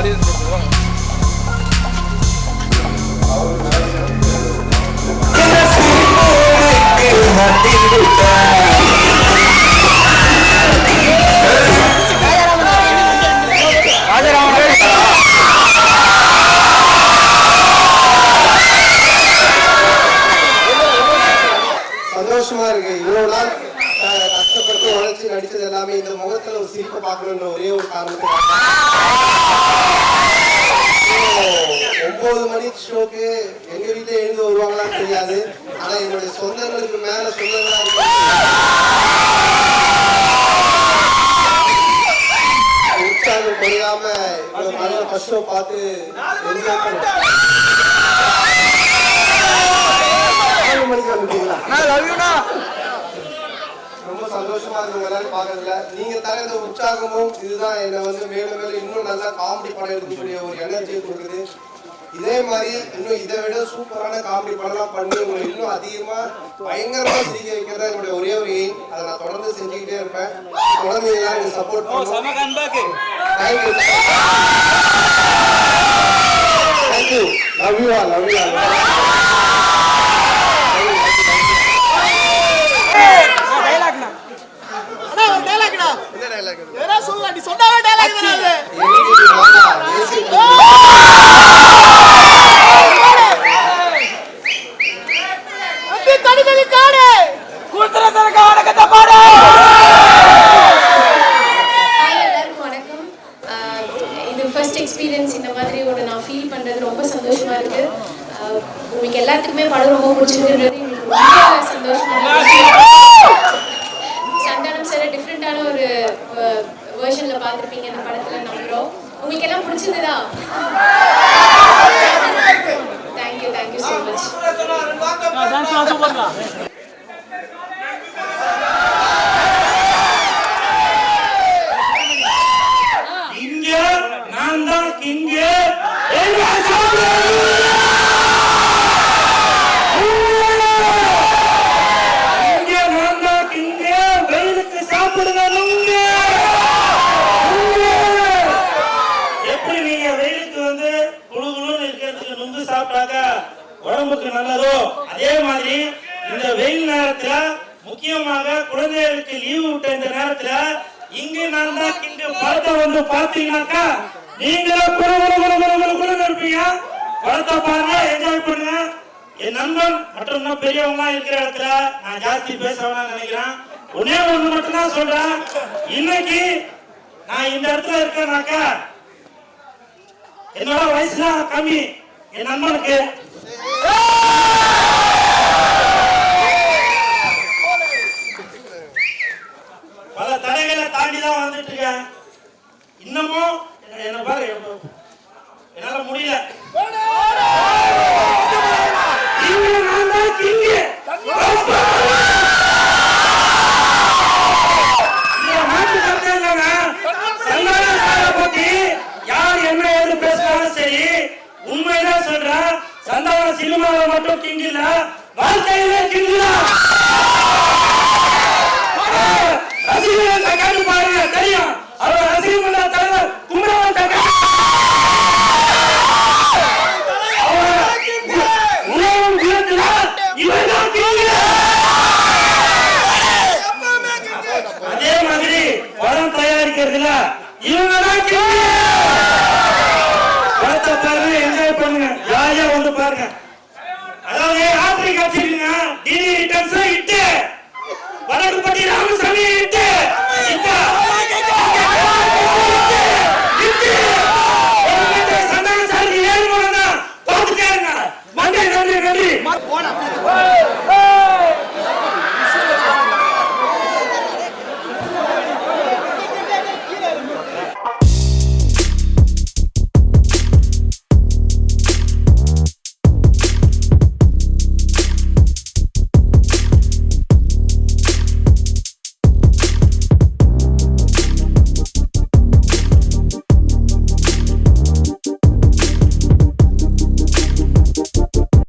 Audience சந்தோஷமா இருக்கு. இவ்வளவு நாள் கஷ்டப்பட்டு உழைச்சி நடிச்சது எல்லாமே இந்த முகத்துல ஒரு சிரிப்பை பார்க்கணுன்ற ஒரே ஒரு காரணத்துக்காக. ஒன்பது மணி ஷோக்கு எங்க வீட்டுல எழுந்து வருவாங்களான்னு தெரியாது. ஆனா என்னுடைய சொந்தங்களுக்கு மேல சொந்தங்களா உற்சாகம் குறையாம இவ்வளவு நல்ல ஃபர்ஸ்ட் ஷோ பார்த்து என்ஜாய் பண்ணுறேன் நாலு மணிக்கு வந்துட்டீங்களா? ரொம்ப சந்தோஷமா இருக்கு எல்லாரும் பாக்குறதுல நீங்க தர இந்த உற்சாகமும் இதுதான் என்னை வந்து மேலும் மேலும் இன்னும் நல்லா காமெடி படம் எடுக்கக்கூடிய ஒரு எனர்ஜியை கொடுக்குது. இதே மாதிரி இன்னும் இதை விட சூப்பரான காமெடி படம்லாம் பண்ணி உங்களை இன்னும் அதிகமா பயங்கரமா சிரிக்க வைக்கிறதா என்னுடைய ஒரே ஒரு எய்ம் அதை நான் தொடர்ந்து செஞ்சுக்கிட்டே இருப்பேன். தொடர்ந்து எல்லாம் எனக்கு சப்போர்ட் பண்ணுவோம் thank you thank you love you all love you all அண்ணா ஒரு டைலாக்டா என்ன டைலாக் ஏதா சொல்லலாம் நீ சொன்னாவே டைலாக் தானே அது எங்கடி மாமா தேசிய வந்து தனி தனி காடு ஹாய் எல்லாருக்கும் வணக்கம் ஆஹ் இது ஃபர்ஸ்ட் எக்ஸ்பீரியன்ஸ் இந்த மாதிரி ஒரு நான் ஃபீல் பண்ணுறது ரொம்ப சந்தோஷமா இருக்கு ஆஹ் உங்களுக்கு எல்லாத்துக்குமே படம் ரொம்ப ரொம்ப சந்தோஷமா சந்தானம் சார் டிஃப்ரெண்ட்டான ஒரு வேர்ஷனில் பார்த்துருப்பீங்க இந்த படத்தில் நம்புகிறோம் உங்களுக்கு எல்லாம் பிடிச்சிருந்ததா thank you thank you so much இங்க நான் தான் கிங்க இங்க நான் தான் கிங்க வெயிலுக்கு சாப்பிடுங்க நுங்க நுங்க. எப்படி நீங்க வெயிலுக்கு வந்து குளு குளுன்னு இருக்கிறதுக்கு நுங்கு சாப்பிட்டாக்க உடம்புக்கு நல்லதோ அதே மாதிரி இந்த வெயில் நேரத்துல முக்கியமாக குழந்தைகளுக்கு லீவு விட்ட இந்த நேரத்துல இங்கு நடந்தா தான் இங்கு படத்தை வந்து பாத்தீங்கன்னாக்கா நீங்களும் குழு குழு குழு குழு குழு குழுன்னு இருப்பீங்க. படத்தை பாருங்க என்ஜாய் பண்ணுங்க. என் நண்பன் மற்றும் இன்னும் பெரியவங்க இருக்கிற இடத்துல நான் ஜாஸ்தி பேச வேணாம்னு நினைக்கிறேன். ஒன்னே ஒண்ணு மட்டும் தான் சொல்றேன். இன்னைக்கு நான் இந்த இடத்துல இருக்கேனாக்கா என்னோட வயசுலாம் கம்மி. என் நண்பனுக்கு பல தடைகளை தாண்டி தான் வந்துட்டு இருக்கேன். இன்னமும் என்ன- என்ன பாரு என்னால முடியல. சந்தான மட்டும் கிங் இல்ல வாழ்க்கையிலே கிங் தான் ரசிகர்கள் பாருங்க தெரியும். அவர் ரசிகர் மன்ற தலைவர் குமரவன் அதே மாதிரி படம் தயாரிக்கிறதுல இவங்க தான் king.